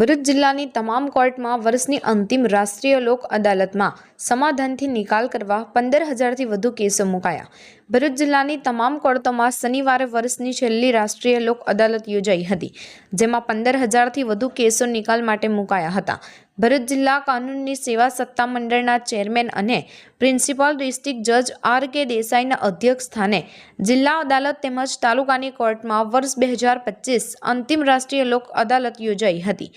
ભરૂચ જિલ્લાની તમામ કોર્ટમાં વર્ષની અંતિમ રાષ્ટ્રીય લોક અદાલતમાં સમાધાનથી નિકાલ કરવા પંદર હજારથી વધુ કેસો મુકાયા. ભરૂચ જિલ્લાની તમામ કોર્ટોમાં શનિવારે વર્ષની છેલ્લી રાષ્ટ્રીય લોક અદાલત યોજાઈ હતી, જેમાં પંદર હજારથી વધુ કેસો નિકાલ માટે મુકાયા હતા. ભરૂચ જિલ્લા કાનૂની સેવા સત્તા મંડળના ચેરમેન અને પ્રિન્સિપાલ ડિસ્ટ્રિક્ટ જજ આર કે દેસાઈના અધ્યક્ષ સ્થાને જિલ્લા અદાલત તેમજ તાલુકાની કોર્ટમાં વર્ષ બે હજાર પચીસ અંતિમ રાષ્ટ્રીય લોક અદાલત યોજાઈ હતી.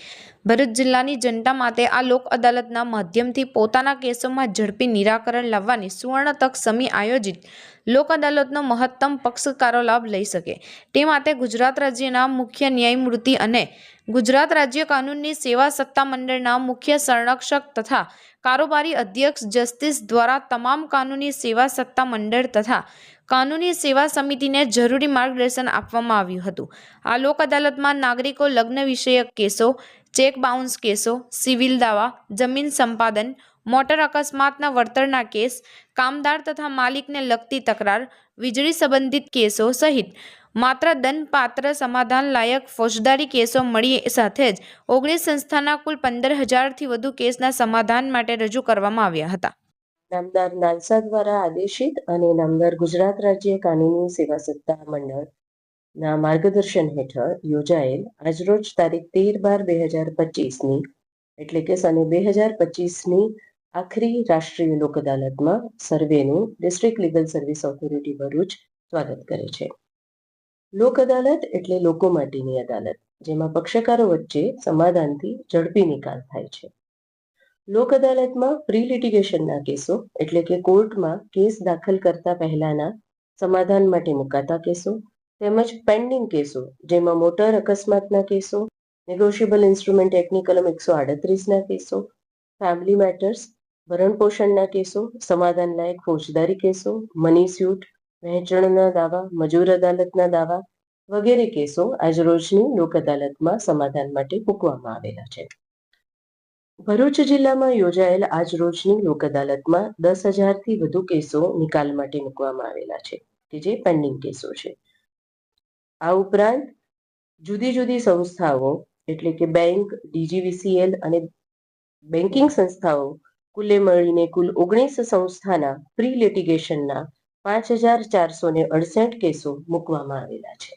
ભરૂચ જિલ્લાની જનતા માટે આ લોક અદાલતના માધ્યમથી પોતાના કેસોમાં ઝડપી નિરાકરણ લાવવાની સુવર્ણ તક સમી આયોજિત લોક અદાલતનો મહત્તમ પક્ષકારો લાભ લઈ શકે. તે માટે ગુજરાત રાજ્યના મુખ્ય ન્યાયમૂર્તિ અને ગુજરાત રાજ્ય કાનૂનની સેવા સત્તા મંડળના મુખ્ય સંરક્ષક તથા કારોબારી અધ્યક્ષ જસ્ટિસ દ્વારા તમામ કાનૂની સેવા સત્તા મંડળ તથા કાનૂની સેવા સમિતિને જરૂરી માર્ગદર્શન આપવામાં આવ્યું હતું. આ લોક અદાલતમાં નાગરિકો લગ્ન વિષયક કેસો, ચેક બાઉન્સ કેસો, સિવિલ દાવા, જમીન સંપાદન મોટર અકસ્માતના વળતરના કેસ, કામદાર તથા માલિકને લગતી તકરાર, વીજળી સંબંધિત કેસો સહિત. માત્ર દંડપાત્ર સમાધાન લાયક ફોજદારી કેસો મળી સાથે જ ઓગણીસ સંસ્થાના કુલ પંદર હજારથી વધુ કેસના સમાધાન માટે રજૂ કરવામાં આવ્યા હતા. નામદાર નાલસા દ્વારા આદેશિત અને નામદાર ગુજરાત રાજ્ય કાનૂની સેવા સત્તા મંડળના માર્ગદર્શન હેઠળ યોજાયેલ આજરોજ તારીખ તેર બાર બે હજાર પચીસની, એટલે કે સને બે હજાર પચીસની આખરી રાષ્ટ્રીય લોક અદાલતમાં સર્વેનું district legal service authority Bharuch સ્વાગત કરે છે. લોક અદાલત એટલે લોકો માટેની અદાલત, જેમાં પક્ષકારો વચ્ચે સમાધાનથી ઝડપી નિકાલ થાય છે. લોક અદાલતમાં પ્રી લિટિગેશનના કેસો એટલે કે કોર્ટમાં કેસ દાખલ કરતા પહેલાના સમાધાન માટે મુકાતા કેસો, તેમજ પેન્ડિંગ કેસો, જેમાં મોટર અકસ્માતના કેસો નેગોશિયેબલ ઇન્સ્ટ્રુમેન્ટ એક્ટની કલમ એકસો આડત્રીસના કેસો ફેમિલી મેટર્સ ભરણપોષણના કેસો સમાધાન લાયક ફોજદારી કેસો મની સ્યુટ વહેંચણના દાવા, મજૂર અદાલતના દાવા વગેરે કેસો આજરોજની લોક અદાલતમાં સમાધાન માટે મૂકવામાં આવેલા છે. ભરૂચ જિલ્લામાં યોજાયેલ આજ રોજની લોક અદાલતમાં દસ હજારથી વધુ કેસો નિકાલ માટે મૂકવામાં આવેલા છે, કે જે પેન્ડિંગ કેસો છે. આ ઉપરાંત જુદી જુદી સંસ્થાઓ, એટલે કે બેંક ડીજીવીસીએલ અને બેન્કિંગ સંસ્થાઓ કુલે મળીને કુલ ઓગણીસ સંસ્થાના પ્રી લિટિગેશનના પાંચ હજાર ચારસો ને અડસઠ કેસો મૂકવામાં આવેલા છે.